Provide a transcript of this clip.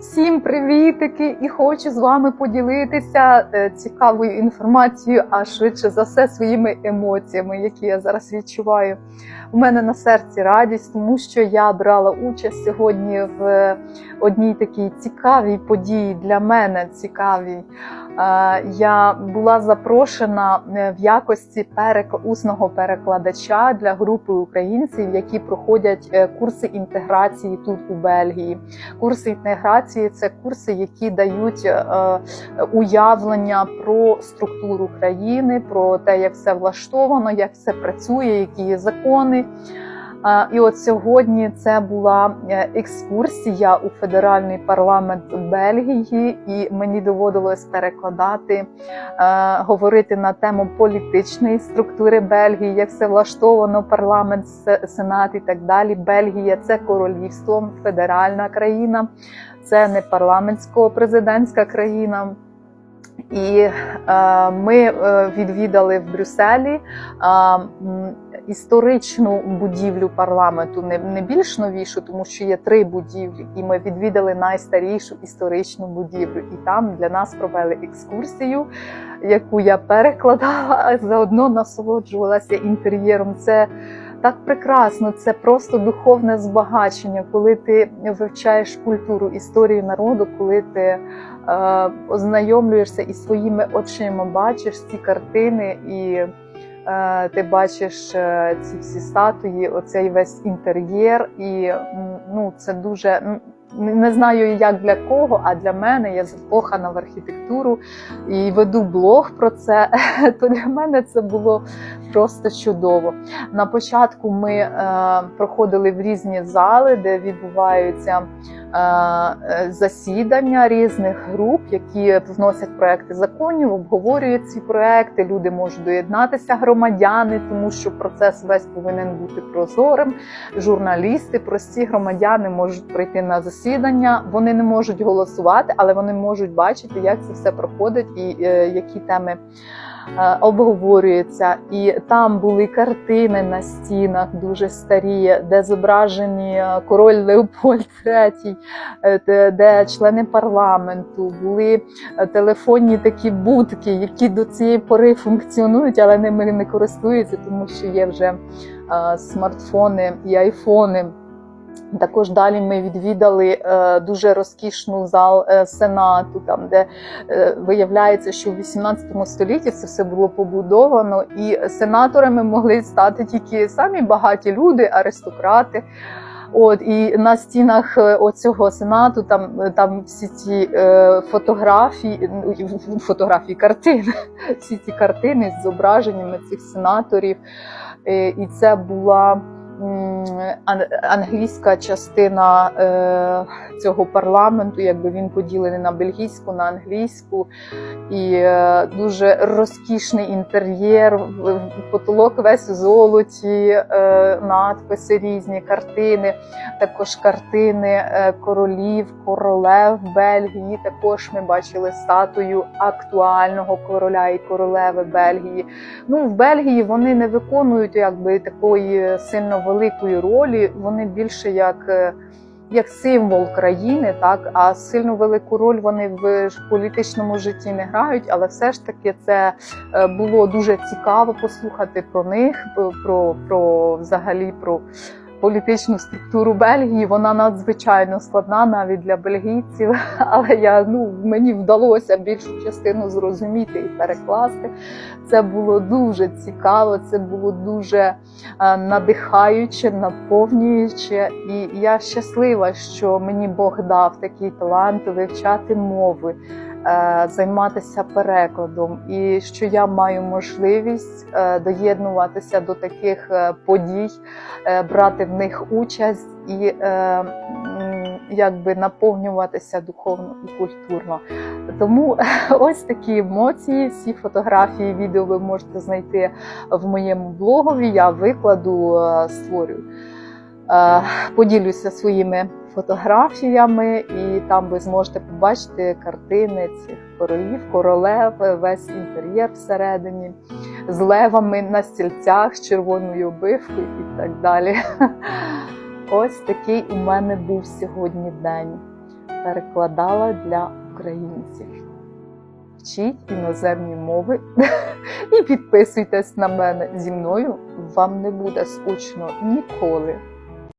Всім привітики! І хочу з вами поділитися е, цікавою інформацією, а швидше за все своїми емоціями, які я зараз відчуваю. У мене на серці радість, тому що я брала участь сьогодні в одній такій цікавій події для мене цікавій. Е, Я була запрошена е, в якості усного перекладача для групи українців, які проходять е, курси інтеграції тут у Бельгії. Курси інтеграції це курси, які дають е, уявлення про структуру країни, про те, як все влаштовано, як все працює, які є закони. І от сьогодні це була е, екскурсія у федеральний парламент Бельгії, і мені доводилось перекладати, е, говорити на тему політичної структури Бельгії, як все влаштовано, парламент, сенат і так далі. Бельгія це королівство, федеральна країна, це не парламентсько-президентська країна. І е, ми е, відвідали в Брюсселі е, історичну будівлю парламенту, не, не більш новішу, тому що є три будівлі, і ми відвідали найстарішу історичну будівлю. І там для нас провели екскурсію, яку я перекладала, заодно насолоджувалася інтер'єром. Це так прекрасно, це просто духовне збагачення, коли ти вивчаєш культуру, історію народу, коли ти е, ознайомлюєшся і своїми очима бачиш ці картини, і ти бачиш е, ці всі статуї, оцей весь інтер'єр, і ну, це дуже. не знаю, як для кого, а для мене я закохана в архітектуру і веду блог про це. То для мене це було просто чудово. На початку ми е, проходили в різні зали, де відбуваються е, е, засідання різних груп, які вносять проекти законів, обговорюють ці проекти. Люди можуть доєднатися, громадяни, тому що процес весь повинен бути прозорим. Журналісти, прості громадяни можуть прийти на засідання. Вони не можуть голосувати, але вони можуть бачити, як це все проходить і е, які теми е, обговорюються. І там були картини на стінах дуже старі, де зображені е, король Леопольд III, е, де, члени парламенту, були телефонні такі будки, які до цієї пори функціонують, але ними не користуються, тому що є вже смартфони і айфони. Також далі ми відвідали е, дуже розкішну зал е, сенату, там де е, виявляється, що в 18 столітті це все було побудовано, і сенаторами могли стати тільки самі багаті люди, аристократи. От і на стінах оцього сенату там, там всі ці е, фотографії, ну, фотографії картини, всі ці картини з зображеннями цих сенаторів. Е, і це була англійська частина е, цього парламенту, якби він поділений на бельгійську, на англійську, і е, дуже розкішний інтер'єр, потолок весь у золоті, е, надписи різні, картини, також картини королів, королев Бельгії. Також ми бачили статую актуального короля і королеви Бельгії. Ну, в Бельгії вони не виконують якби такої сильно великої ролі. Вони більше як, е, як символ країни, так а сильно велику роль вони в політичному житті не грають. Але все ж таки це е, було дуже цікаво послухати про них, про, про, про взагалі про. Політичну структуру Бельгії вона надзвичайно складна навіть для бельгійців, але я ну мені вдалося більшу частину зрозуміти і перекласти. Це було дуже цікаво, це було дуже е, надихаюче, наповнююче. І я щаслива, що мені Бог дав такий талант вивчати мови, займатися перекладом, і що я маю можливість е, доєднуватися до таких е, подій, е, брати в них участь і е, якби наповнюватися духовно і культурно. Тому ось такі емоції, всі фотографії, відео ви можете знайти в моєму блогові. Я викладу, е, створю. Е, Поділюся своїми фотографіями, і там ви зможете побачити картини цих королів, королев, весь інтер'єр всередині, з левами на стільцях, з червоною обивкою і так далі. Ось такий у мене був сьогодні день. перекладала для українців. Вчіть іноземні мови і підписуйтесь на мене. Зі мною вам не буде скучно ніколи.